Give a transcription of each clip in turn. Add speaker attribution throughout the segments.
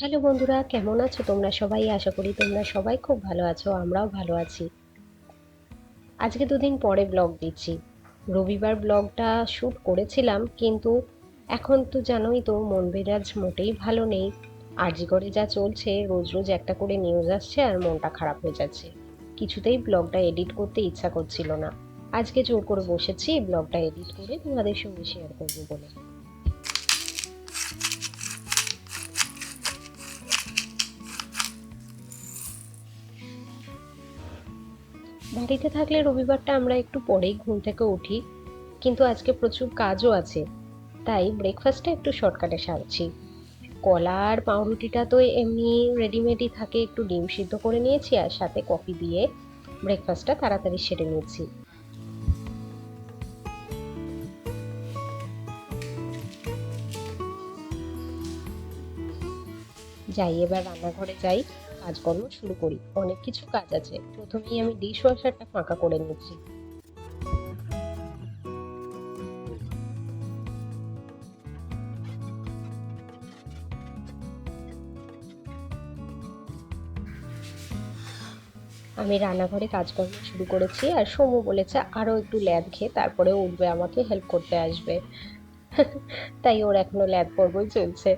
Speaker 1: Hello বন্ধুরা, কেমন আছো তোমরা সবাই? আশা করি তোমরা সবাই খুব ভালো আছো, আমরাও ভালো আছি। আজকে দুদিন পরে ব্লগ দিচ্ছি। রবিবার ব্লগটা শ্যুট করেছিলাম, কিন্তু এখন তো জানোই তো, মন মেজাজ মোটেই ভালো নেই। আরজিগড়ে যা চলছে, রোজ রোজ একটা করে নিউজ আসছে আর মনটা খারাপ হয়ে যাচ্ছে। কিছুতেই ব্লগটা এডিট করতে ইচ্ছা করছিল না। আজকে জোর করে বসেছি ব্লগটা এডিট করে তোমাদের সঙ্গে শেয়ার করব বলে। বাড়িতে থাকলে রবিবারটা আমরা একটু পরেই ঘুম থেকে উঠি, কিন্তু আজকে প্রচুর কাজও আছে, তাই ব্রেকফাস্টটা একটু শর্টকাটে সারছি। কলা আর পাউরুটিটা তো এমনি রেডিমেডই থাকে, একটু ডিম সিদ্ধ করে নিয়েছি আর সাথে কফি দিয়ে ব্রেকফাস্টটা তাড়াতাড়ি সেরে নিয়েছি যাই, এবার রান্নাঘরে যাই। কাজকর্ম শুরু করি। অনেক কিছু কাজ আছে। প্রথমেই আমি ডিশ ওয়াশারটা ফাঁকা করে নিচ্ছি। আমি রান্নাঘরে কাজকর্ম শুরু করেছি আর সোমু বলেছে আরও একটু ল্যাদ খেয়ে তারপরে উঠবে, আমাকে হেল্প করতে আসবে। তাই ওর এখনও ল্যাদ পর্বই চলছে।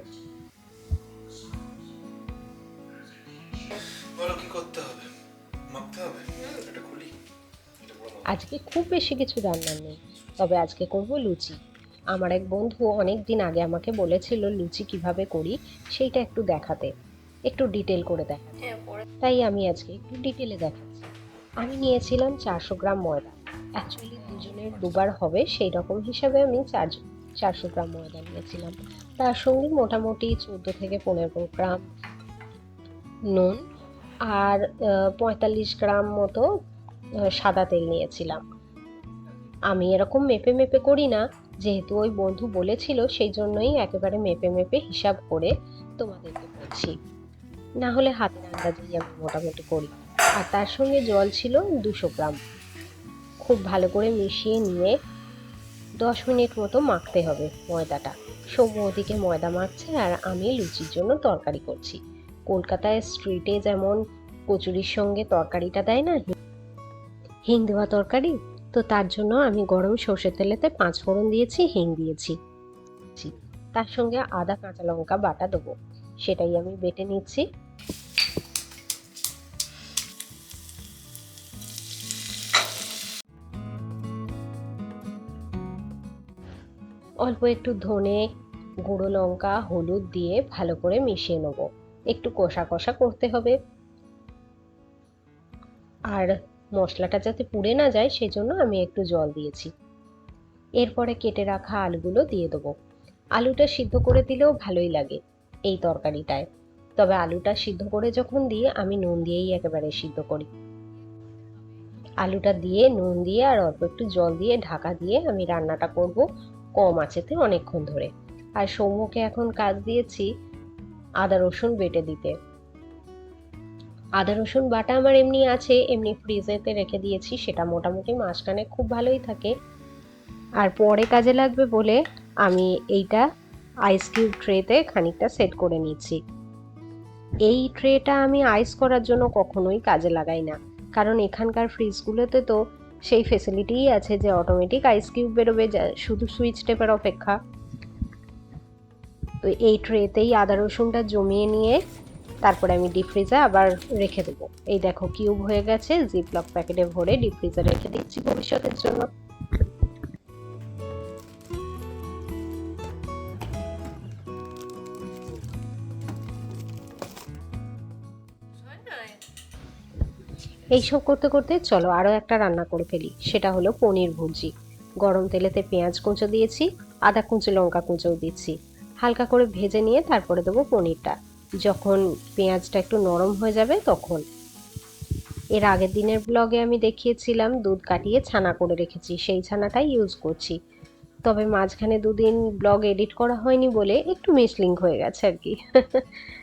Speaker 1: আজকে খুব বেশি কিছু রান্নার নেই তবে আজকে করব লুচি। আমার এক বন্ধু অনেক দিন আগে আমাকে বলেছিল লুচি কীভাবে করি সেইটা একটু দেখাতে একটু ডিটেল করে দেখাতে। তাই আমি আজকে একটু ডিটেলে দেখাচ্ছি। আমি নিয়েছিলাম চারশো গ্রাম ময়দা। অ্যাকচুয়ালি দুজনের দুবার হবে সেই রকম হিসাবে আমি চার চারশো গ্রাম ময়দা নিয়েছিলাম। তার সঙ্গে মোটামুটি চোদ্দ থেকে পনেরো গ্রাম নুন আর পঁয়তাল্লিশ গ্রাম মতো সাদা তেল নিয়েছিলাম। আমি এরকম মেপে মেপে করি না, যেহেতু ওই বন্ধু বলেছিল সেই জন্যই একেবারে মেপে মেপে হিসাব করে তোমাদেরকে বলছি। না হলে হাতের আন্দাজেই আমি মোটামুটি করি। আর তার সঙ্গে জল ছিল দুশো গ্রাম। খুব ভালো করে মিশিয়ে নিয়ে দশ মিনিট মতো মাখতে হবে ময়দাটা। সৌম্য ওদিকে ময়দা মাখছে আর আমি লুচির জন্য তরকারি করছি। কলকাতায় স্ট্রিটে যেমন কচুরির সঙ্গে তরকারিটা দেয় না হিং দেওয়া তরকারি? তো তার জন্য আমি গরম সর্ষের তেলেতে পাঁচ ফোড়ন দিয়েছি, হিং দিয়েছি। তার সঙ্গে আদা, কাঁচা লঙ্কা বাটা দেবো। সেটাই আমি বেটে নিচ্ছি। অল্প একটু ধনে, গুঁড়ো লঙ্কা, হলুদ দিয়ে ভালো করে মিশিয়ে নেব। একটু কষা কষা করতে হবে। আর মশলাটা যাতে পুড়ে না যায়, সেজন্য আমি একটু জল দিয়েছি। এরপরে কেটে রাখা আলুগুলো দিয়ে দেবো। আলুটা সিদ্ধ করে দিলেও ভালোই লাগে এই তরকারিটায়। তবে আলুটা সিদ্ধ করে যখন দিই আমি নুন দিয়েই একেবারে সিদ্ধ করি। আলুটা দিয়ে, নুন দিয়ে আর অল্প একটু জল দিয়ে ঢাকা দিয়ে আমি রান্নাটা করব কম আঁচেতে অনেকক্ষণ ধরে। আর সৌম্যকে এখন কাজ দিয়েছি আদা রসুন বেটে দিতে। আদা, রসুন, বাটা আমার এমনি আছে, এমনি ফ্রিজেতে রেখে দিয়েছি, সেটা মোটামুটি মাঝখানে খুব ভালোই থাকে। আর পরে কাজে লাগবে বলে আমি এইটা আইস কিউব ট্রেতে খানিকটা সেট করে নিচ্ছি। এই ট্রেটা আমি আইস করার জন্য কখনোই কাজে লাগাই না। কারণ এখানকার ফ্রিজগুলোতে তো সেই ফেসিলিটিই আছে যে অটোমেটিক আইস কিউব বেরোবে শুধু সুইচ টেপের অপেক্ষা। তো এই ট্রেতেই আদা, রসুনটা জমিয়ে নিয়ে তারপরে আমি ডিপ ফ্রিজে আবার রেখে দেবো। এই দেখো কিউব হয়ে গেছে জিপলক প্যাকেটে ভরে ডিপ ফ্রিজে রেখে দিচ্ছি ভবিষ্যতের জন্য। এইসব করতে করতে চলো আরও একটা রান্না করে ফেলি, সেটা হলো পনির ভুজি গরম তেলেতে পেঁয়াজ কুঁচো দিয়েছি, আদা কুঁচো, লঙ্কা কুঁচোও দিচ্ছি। হালকা করে ভেজে নিয়ে তারপরে দেবো পনিরটা। যখন পেঁয়াজটা একটু নরম হয়ে যাবে তখন। এর আগের দিনের ব্লগে আমি দেখিয়েছিলাম, দুধ কাটিয়ে ছানা করে রেখেছি, সেই ছানাটাই ইউজ করছি। তবে মাঝখানে দুদিন ব্লগ এডিট করা হয়নি বলে একটু মিসলিং হয়ে গেছে আর কি।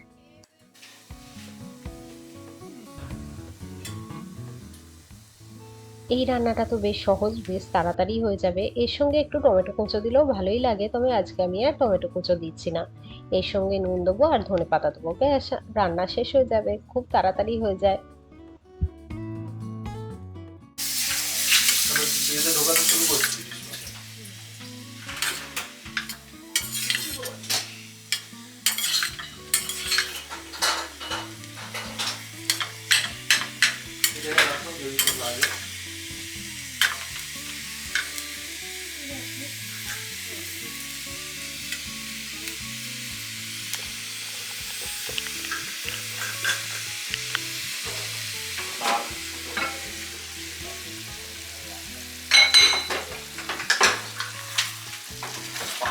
Speaker 2: এই রান্নাটা তো বেশ সহজ, বেশ তাড়াতাড়ি হয়ে যাবে। এর সঙ্গে একটু টমেটো কুঁচো দিলেও ভালোই লাগে, তবে আজকে আমি আর টমেটো কুঁচো দিচ্ছি না। এর সঙ্গে নুন দেবো আর ধনে পাতা দেবো, ব্যাস, রান্না শেষ হয়ে যাবে, খুব তাড়াতাড়ি হয়ে যায়।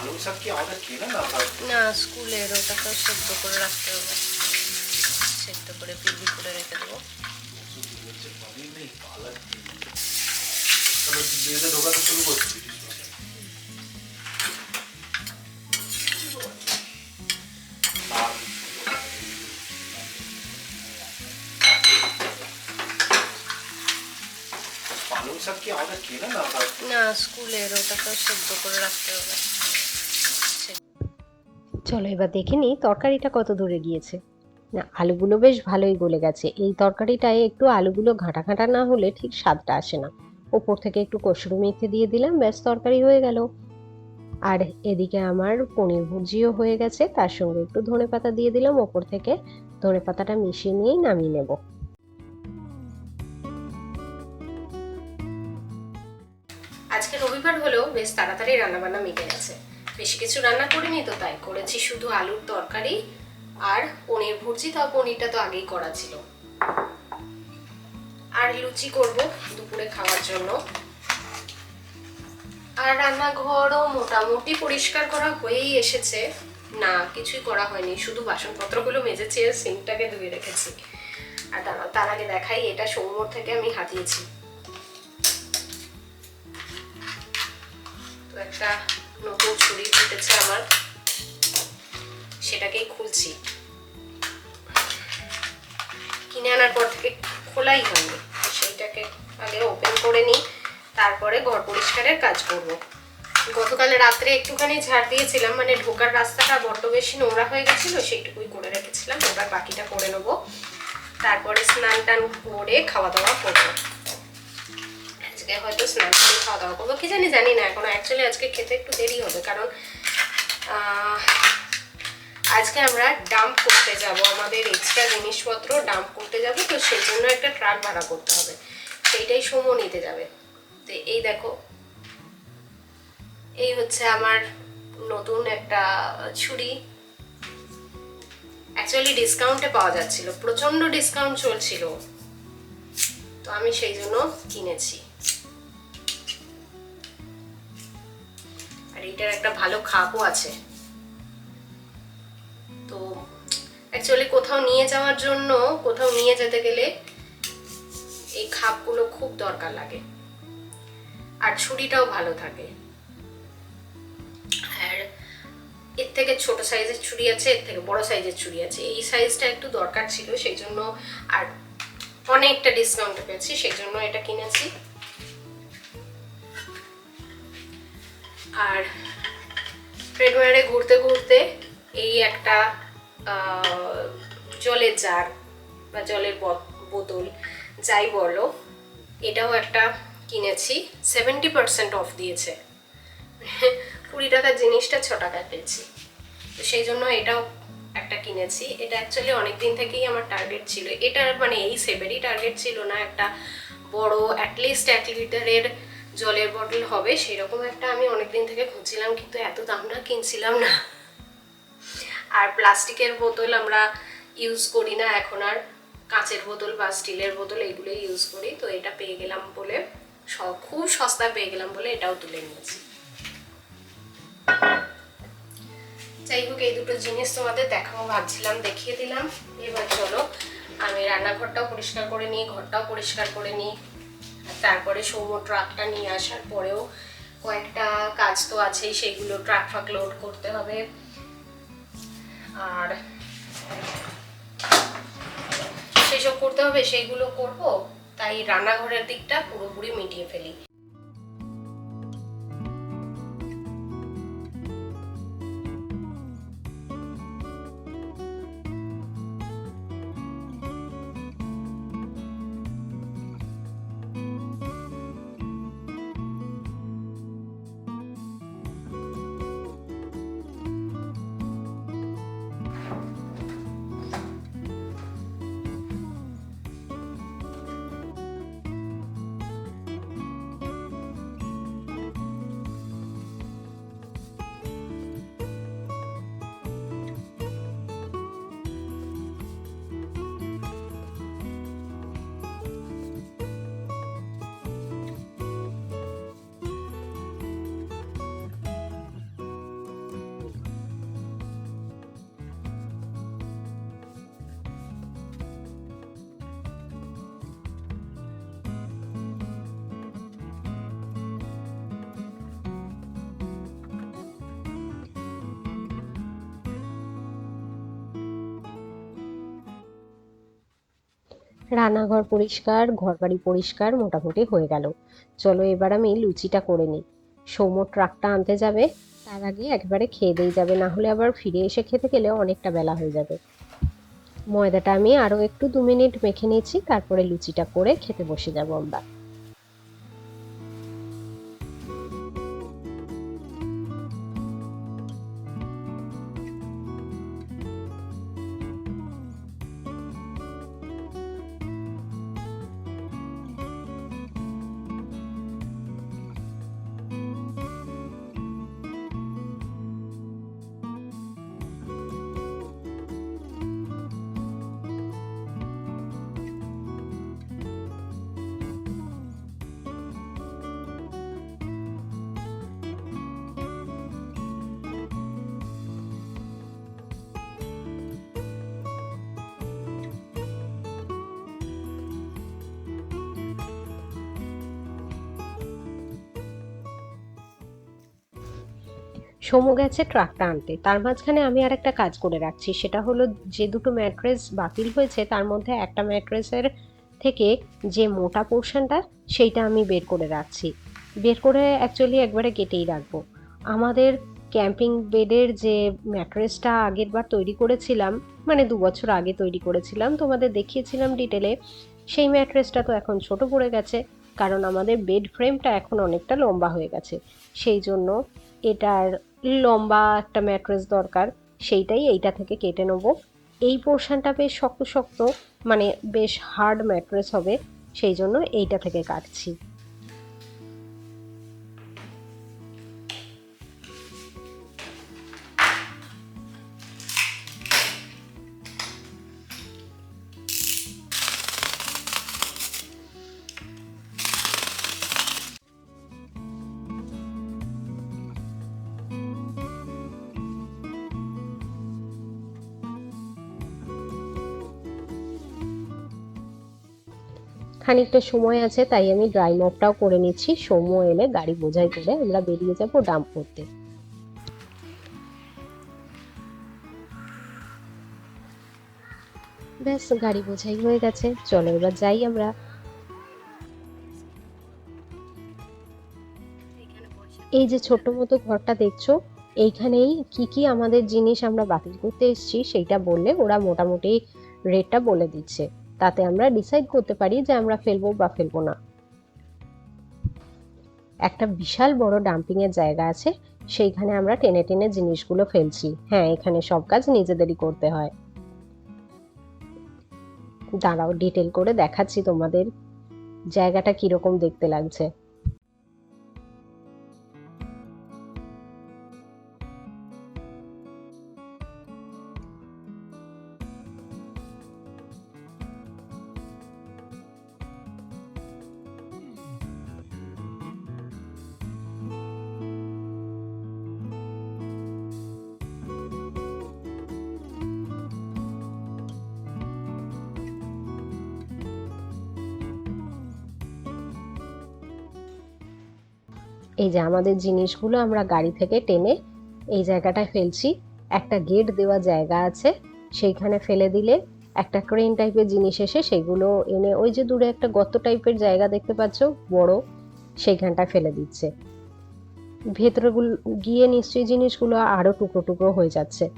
Speaker 3: পালং শাক কি আমাদের কেনা না
Speaker 2: না স্কুলের ওটা তো সেদ্ধ করে রাখতে হবে। সেদ্ধ করে পিবি করে রেখে দেবো।
Speaker 3: ঢোকাতে শুরু করছি পালং শাক কি আমাদের কেনা না
Speaker 2: স্কুলের ওটা তো সেদ্ধ করে রাখতে হবে। চলো এবার দেখে নিই তরকারিটা কত দূরে গিয়েছে। না, আলুগুলো বেশ ভালোই গলে গেছে। এই তরকারিটায় একটু আলুগুলো ঘাঁটা ঘাঁটা না হলে ঠিক স্বাদটা আসে না। ওপর থেকে একটু কসুরি মেথি দিয়ে দিলাম, ব্যাস তরকারি হয়ে গেল। আর এদিকে আমার পনির ভুজিও হয়ে গেছে, তার সঙ্গে একটু ধনে পাতা দিয়ে দিলাম, ওপর থেকে ধনে পাতাটা মিশিয়ে নিয়েই নামিয়ে নেব। আজকে রবিবার হলেও বেশ তাড়াতাড়ি রান্নাবান্না মিটে গেছে। বেশি কিছু রান্না করিনি তো তাই। করেছি শুধু আলুর তরকারি আর পনির ভুর্জি, তাও পনিরটা তো আগেই করা ছিল। আর লুচি করব দুপুরে খাওয়ার জন্য। আর রান্নাঘরও মোটামুটি পরিষ্কার করা হয়েই এসেছে। না, কিছুই করা হয়নি। শুধু বাসনপত্রগুলো মেজেছি আর সিঙ্কটাকে ধুয়ে রেখেছি। আর তার আগে দেখাই, এটা সৌমর থেকে আমি হাতিয়েছি। তো একটা নতুন ছুরি ফুটেছে আমার। সেটাকেই খুলছি। কিনে আনার পর থেকে খোলাই হয়নি। সেইটাকে আগে ওপেন করে নিই, তারপরে ঘর পরিষ্কারের কাজ করব। গতকাল রাত্রে একটুখানি ঝাড় দিয়েছিলাম মানে ঢোকার রাস্তাটা বড্ড বেশি নোংরা হয়ে গেছিল, সেইটুকুই করে রেখেছিলাম। এবার বাকিটা করে নেব। তারপরে স্নান টান করে খাওয়া দাওয়া করব। আজকে হয়তো স্নান করে খাওয়া দাওয়া করব। কি জানি জানি না, এখন অ্যাকচুয়ালি আজকে খেতে একটু দেরি হবে। কারণ আজকে আমরা ডাম্প করতে যাব। আমাদের এক্সট্রা জিনিসপত্র ডাম্প করতে যাব, তো সেই জন্য একটা ট্রাক ভাড়া করতে হবে। সেইটাই সময় নিতে যাবে। তো এই দেখো, এই হচ্ছে আমার নতুন একটা ছুরি। অ্যাকচুয়ালি ডিসকাউন্টে পাওয়া যাচ্ছিল। প্রচণ্ড ডিসকাউন্ট চলছিল। তো আমি সেই জন্য কিনেছি। এটার একটা ভালো খাপও আছে। তো অ্যাকচুয়ালি কোথাও নিয়ে যাওয়ার জন্য, কোথাও নিয়ে যেতে গেলে এই খাপগুলো খুব দরকার লাগে। আর ছুরিটাও ভালো থাকে। আর এর থেকে ছোট সাইজের ছুরি আছে, এর থেকে বড় সাইজের ছুরি আছে। এই সাইজটা একটু দরকার ছিল, সেই জন্য আর অনেকটা ডিসকাউন্ট পেয়েছি, সেই জন্য এটা কিনেছি। আর ট্রেডওয়ারে ঘুরতে ঘুরতে এই একটা জলের জার বা জলের বোত- বোতল, যাই বলো, এটাও একটা কিনেছি। সেভেন্টি পার্সেন্ট অফ দিয়েছে। কুড়ি টাকার জিনিসটা ছ টাকায় পেয়েছি। তো সেই জন্য এটাও একটা কিনেছি। এটা অ্যাকচুয়ালি অনেক দিন থেকেই আমার টার্গেট ছিল। এটার মানে এই সেভেরই টার্গেট ছিল না, একটা বড় অ্যাটলিস্ট এক লিটারের জলের বটল হবে, সেরকম একটা আমি অনেক দিন থেকে খুঁজছিলাম, কিন্তু এত দাম না, কিনছিলাম না। আর প্লাস্টিকের বোতল আমরা ইউজ করি না, এখন আর কাঁচের বোতল বা স্টিলের বোতল এগুলোই ইউজ করি, তো এটা পেয়ে গেলাম বলে খুব সস্তা পেয়ে গেলাম বলে এটাও তুলে নিয়েছি। যাই হোক, এই দুটো জিনিস তোমাদের দেখাবো, ভাবছিলাম দেখিয়ে দিলাম। এবার চলো, আমি রান্নাঘরটাও পরিষ্কার করে নিই, ঘরটাও পরিষ্কার করে নিই। তারপরে সৌম ট্রাকটা নিয়ে আসার পরেও কয়েকটা কাজ তো আছেই, সেগুলো ট্রাক ফাক লোড করতে হবে। আর সেসব করতে হবে সেইগুলো করব,
Speaker 1: তাই রান্নাঘরের দিকটা পুরোপুরি মিটিয়ে ফেলি। রান্নাঘর পরিষ্কার, ঘরবাড়ি পরিষ্কার মোটামুটি হয়ে গেল। চলো এবার আমি লুচিটা করে নিই। সৌম্য ট্রাকটা আনতে যাবে, তার আগে একবারে খেয়ে দিয়ে যাবে, না হলে আবার ফিরে এসে খেতে গেলে অনেকটা বেলা হয়ে যাবে। ময়দাটা আমি আরও একটু দু মিনিট মেখে নিয়েছি, তারপরে লুচিটা করে খেতে বসে যাব আমরা। সমু গেছে ট্রাকটা আনতে। তার মাঝখানে আমি আর একটা কাজ করে রাখছি। সেটা হলো যে দুটো ম্যাট্রেস বাতিল হয়েছে, তার মধ্যে একটা ম্যাট্রেসের থেকে যে মোটা পোর্শনটা সেইটা আমি বের করে রাখছি। বের করে অ্যাকচুয়ালি একবারে কেটেই রাখব। আমাদের ক্যাম্পিং বেডের যে ম্যাট্রেসটা আগের বার তৈরি করেছিলাম মানে দু বছর আগে তৈরি করেছিলাম, তোমাদের দেখিয়েছিলাম ডিটেলে সেই ম্যাট্রেসটা তো এখন ছোট পড়ে গেছে, কারণ আমাদের বেড ফ্রেমটা এখন অনেকটা লম্বা হয়ে গেছে। সেই জন্য এটার লম্বা একটা ম্যাট্রেস দরকার, সেইটাই এইটা থেকে কেটে নেব। এই পোর্শনটা বেশ শক্ত শক্ত মানে বেশ হার্ড ম্যাট্রেস হবে, সেই জন্য এইটা থেকে কাটছি। খানিকটা সময় আছে, তাই আমি ড্রাই মপটাও করে নিচ্ছি। সময় এলে গাড়ি বোঝাই করে আমরা বেরিয়ে যাব ডাম্প করতে। ব্যাস, গাড়ি বোঝাই হয়ে গেছে। চলো এবার যাই আমরা। এই যে ছোট্ট মতো ঘরটা দেখছ, এইখানেই কি কি আমাদের জিনিস আমরা বাতিল করতে এসেছি, সেইটা বললে ওরা মোটামুটি রেটটা বলে দিচ্ছে। তাতে আমরা ডিসাইড করতে পারি যে আমরা ফেলব বা ফেলব না। একটা বিশাল বড় ডাম্পিংয়ের জায়গা আছে, সেইখানে আমরা টেনে টেনে জিনিসগুলো ফেলছি। হ্যাঁ এখানে সব কাজ নিজেদেরই করতে হয়। দাঁড়াও ডিটেল করে দেখাচ্ছি তোমাদের জায়গাটা কীরকম দেখতে লাগছে। এই যে আমাদের জিনিসগুলো আমরা গাড়ি থেকে টেনে এই জায়গাটায় ফেলছি, একটা গেট দেওয়া জায়গা আছে, সেইখানে ফেলে দিলে
Speaker 2: একটা ক্রেন টাইপের জিনিস এসে সেগুলো এনে ওই যে দূরে একটা গত টাইপের জায়গা দেখতে পাচ্ছ, বড় সেইখানটা ফেলে দিচ্ছে। ভেতরে গিয়ে নিশ্চয়ই জিনিসগুলো আরও টুকরো টুকরো হয়ে যাচ্ছে।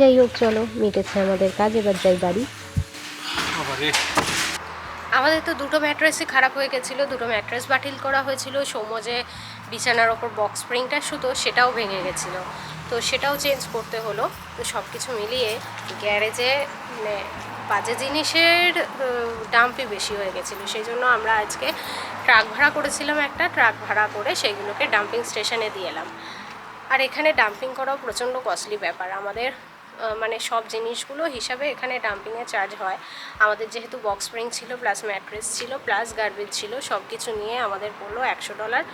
Speaker 2: যাই হোক চলো মিটেছে আমাদের কাজ এবার যাই বাড়ি। আমাদের তো দুটো ম্যাট্রেসই খারাপ হয়ে গেছিল দুটো ম্যাট্রেস বাতিল করা হয়েছিল সৌম্য যে বিছানার ওপর বক্স স্প্রিংটা শুতো সেটাও ভেঙে গেছিল। তো সেটাও চেঞ্জ করতে হলো তো সব কিছু মিলিয়ে গ্যারেজে মানে বাজে জিনিসের দামই বেশি হয়ে গেছিল। সেই জন্য আমরা আজকে ট্রাক ভাড়া করেছিলাম একটা ট্রাক ভাড়া করে সেইগুলোকে ডাম্পিং স্টেশনে দিয়ে এলাম। আর এখানে ডাম্পিং করাও প্রচণ্ড কস্টলি ব্যাপার। আমাদের মানে সব জিনিসগুলো হিসাবে এখানে ডাম্পিংয়ের চার্জ হয়। আমাদের যেহেতু বক্স স্প্রিং ছিল প্লাস ম্যাট্রেস ছিল প্লাস গার্বেজ ছিল সব কিছু নিয়ে আমাদের পড়ল একশো ডলার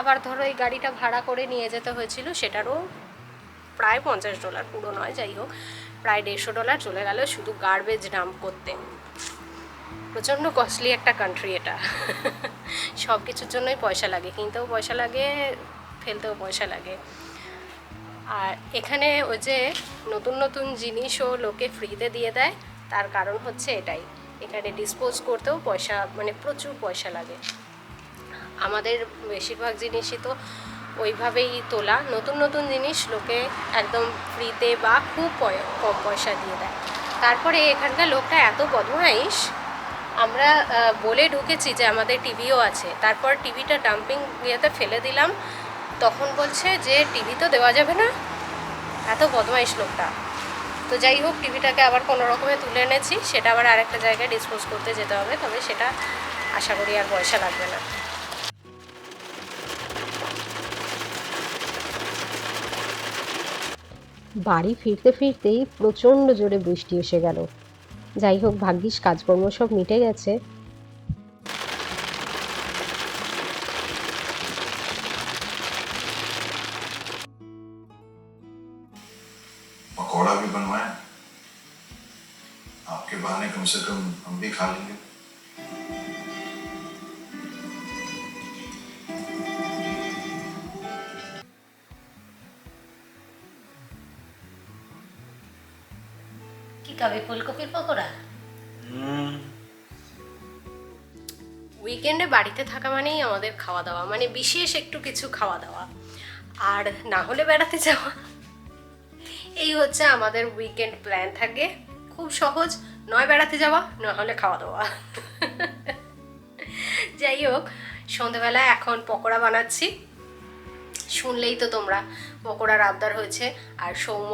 Speaker 2: আবার ধরো এই গাড়িটা ভাড়া করে নিয়ে যেতে হয়েছিল, সেটারও প্রায় পঞ্চাশ ডলার পুরো নয়, যাই হোক, প্রায় দেড়শো ডলার চলে গেল শুধু গার্বেজ ডাম্প করতে। প্রচণ্ড কস্টলি একটা কান্ট্রি এটা। সব কিছুর জন্যই পয়সা লাগে, কিনতেও পয়সা লাগে, ফেলতেও পয়সা লাগে। আর এখানে ওই যে নতুন নতুন জিনিসও লোকে ফ্রিতে দিয়ে দেয়, তার কারণ হচ্ছে এটাই। এখানে ডিসপোজ করতেও পয়সা মানে প্রচুর পয়সা লাগে। আমাদের বেশিরভাগ জিনিসই তো ওইভাবেই তোলা। নতুন নতুন জিনিস লোকে একদম ফ্রিতে বা খুব কম পয়সা দিয়ে দেয়। তারপরে এখানকার লোকটা এত বদমাইশ, আমরা বলে ঢুকেছি যে আমাদের টিভিও আছে। তারপর টিভিটা ডাম্পিং ইয়েতে ফেলে দিলাম। তখন বলছে যে, টিভি তো দেওয়া যাবে না। এত বদমাইশ লোকটা। তো যাই হোক, টিভিটাকে আবার কোনো রকমে তুলে এনেছি। সেটা আবার আরেকটা জায়গায় ডিসপোজ করতে যেতে হবে, তবে সেটা আশা করি আর পয়সা লাগবে না। বাড়ি ফিরতে ফিরতেই প্রচণ্ড জোরে বৃষ্টি এসে গেল। যাই হোক, ভাগ্যিস কাজকর্ম সব মিটে গেছে। উইকেন্ডে বাড়িতে থাকা মানেই আমাদের খাওয়া দাওয়া মানে বিশেষ একটু কিছু খাওয়া দাওয়া। আর না হলে বেড়াতে যাওয়া। এই হচ্ছে আমাদের উইকেন্ড প্ল্যান থাকে। খুব সহজ, নয় বেড়াতে যাওয়া, না হলে খাওয়া দাওয়া। যাই হোক, সন্ধেবেলা এখন পকোড়া বানাচ্ছি। শুনলেই তো তোমরা পকোড়ার আবদার হয়েছে। আর সৌম্য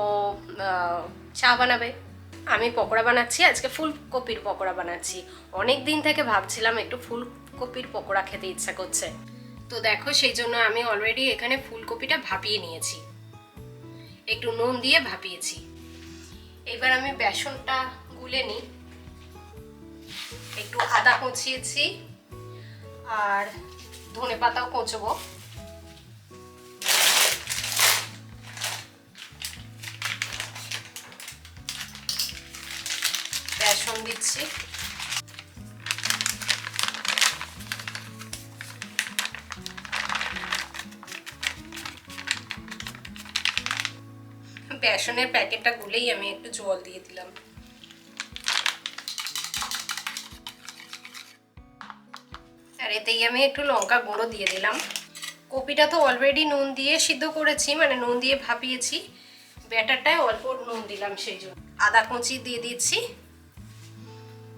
Speaker 2: চা বানাবে। আমি পকোড়া বানাচ্ছি, আজকে ফুলকপির পকোড়া বানাচ্ছি। অনেক দিন থেকে ভাবছিলাম একটু ফুলকপির পকোড়া খেতে ইচ্ছা করছে। তো দেখো, সেই জন্য আমি অলরেডি এখানে ফুলকপিটা ভাপিয়ে নিয়েছি। একটু নুন দিয়ে ভাপিয়েছি। এবার আমি বেসনটা গুলে নিই। একটু আদা কুচিয়েছি আর ধনে পাতাও কোচবো। বেসন দিচ্ছি। বেসনের প্যাকেটটা গুলেই আমি একটু জল দিয়ে দিলাম। আর এতেই আমি একটু লঙ্কা গুঁড়ো দিয়ে দিলাম। কপিটা তো অলরেডি নুন দিয়ে সিদ্ধ করেছি মানে নুন দিয়ে ভাপিয়েছি। ব্যাটারটায় অল্প নুন দিলাম সেই জন্য। আদা কুচি দিয়ে দিচ্ছি।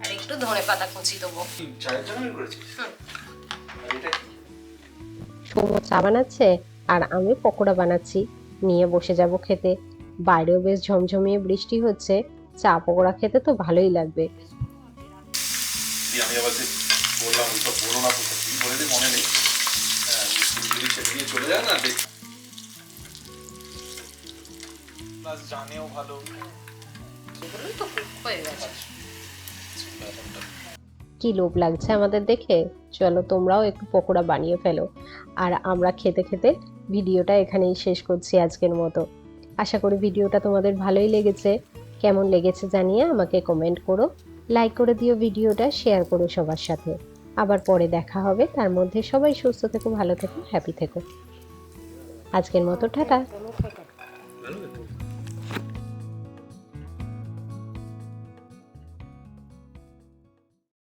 Speaker 2: আর একটু ধনে পাতা কুচি দেবো। চা বানাচ্ছে? আর আমি পকোড়া বানাচ্ছি। নিয়ে বসে যাব খেতে। বাইরেও বেশ ঝমঝমিয়ে বৃষ্টি হচ্ছে চা পকোড়া খেতে তো ভালোই লাগবে।
Speaker 3: আমি আবার বললাম ওই বলো না কি বলে দে মনে নেই। হ্যাঁ যদি যদি সেটা নিয়ে চলে যায় না দেখ প্লাস জানেও ভালো।
Speaker 2: এগুলোই তো cook গেছে।
Speaker 3: ব্যাপারটা
Speaker 2: কি লোভ লাগছে আমাদের দেখে? চলো তোমরাও একটু পকোড়া বানিয়ে ফেলো। আর আমরা খেতে খেতে ভিডিওটা এখানেই শেষ করছি আজকের মতো। আশা করি ভিডিওটা তোমাদের ভালোই লেগেছে। কেমন লেগেছে জানিয়ে আমাকে কমেন্ট করো।
Speaker 1: লাইক করে দিও ভিডিওটা শেয়ার করো সবার সাথে। আবার পরে দেখা হবে। তার মধ্যে সবাই সুস্থ থেকো, ভালো থেকো হ্যাপি থেকো। আজকের মতো, টাটা।